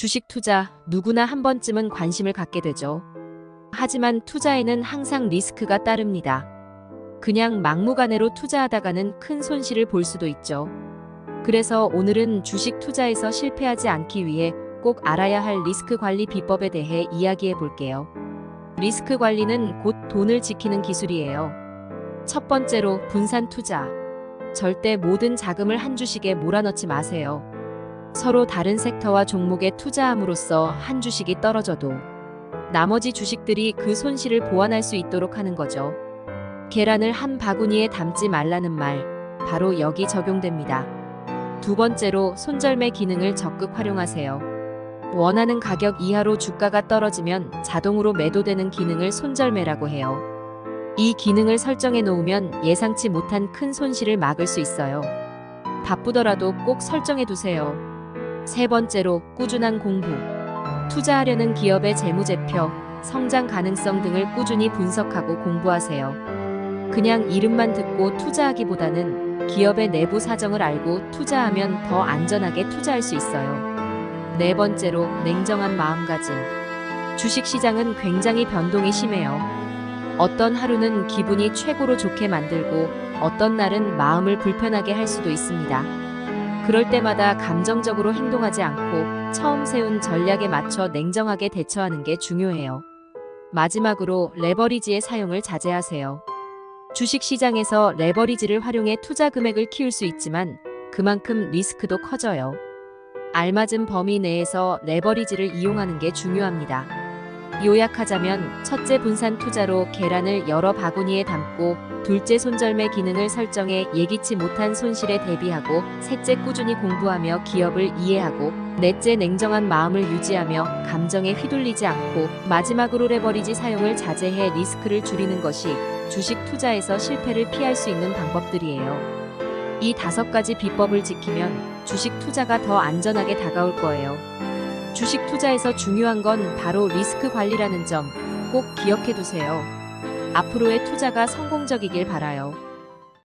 주식 투자 누구나 한 번쯤은 관심을 갖게 되죠. 하지만 투자에는 항상 리스크가 따릅니다. 그냥 막무가내로 투자하다가는 큰 손실을 볼 수도 있죠. 그래서 오늘은 주식 투자에서 실패하지 않기 위해 꼭 알아야 할 리스크 관리 비법에 대해 이야기해 볼게요. 리스크 관리는 곧 돈을 지키는 기술이에요. 첫 번째로 분산 투자. 절대 모든 자금을 한 주식에 몰아넣지 마세요. 서로 다른 섹터와 종목에 투자함으로써 한 주식이 떨어져도 나머지 주식들이 그 손실을 보완할 수 있도록 하는 거죠. 계란을 한 바구니에 담지 말라는 말, 바로 여기 적용됩니다. 두 번째로 손절매 기능을 적극 활용하세요. 원하는 가격 이하로 주가가 떨어지면 자동으로 매도되는 기능을 손절매라고 해요. 이 기능을 설정해 놓으면 예상치 못한 큰 손실을 막을 수 있어요. 바쁘더라도 꼭 설정해 두세요. 세 번째로 꾸준한 공부. 투자하려는 기업의 재무제표, 성장 가능성 등을 꾸준히 분석하고 공부하세요. 그냥 이름만 듣고 투자하기보다는 기업의 내부 사정을 알고 투자하면 더 안전하게 투자할 수 있어요. 네 번째로 냉정한 마음가짐. 주식 시장은 굉장히 변동이 심해요. 어떤 하루는 기분이 최고로 좋게 만들고 어떤 날은 마음을 불편하게 할 수도 있습니다. 그럴 때마다 감정적으로 행동하지 않고 처음 세운 전략에 맞춰 냉정하게 대처하는 게 중요해요. 마지막으로 레버리지의 사용을 자제하세요. 주식 시장에서 레버리지를 활용해 투자 금액을 키울 수 있지만 그만큼 리스크도 커져요. 알맞은 범위 내에서 레버리지를 이용하는 게 중요합니다. 요약하자면 첫째 분산 투자로 계란을 여러 바구니에 담고 둘째 손절매 기능을 설정해 예기치 못한 손실에 대비하고 셋째 꾸준히 공부하며 기업을 이해하고 넷째 냉정한 마음을 유지하며 감정에 휘둘리지 않고 마지막으로 레버리지 사용을 자제해 리스크를 줄이는 것이 주식 투자에서 실패를 피할 수 있는 방법들이에요. 이 다섯 가지 비법을 지키면 주식 투자가 더 안전하게 다가올 거예요. 주식 투자에서 중요한 건 바로 리스크 관리라는 점 꼭 기억해 두세요. 앞으로의 투자가 성공적이길 바라요.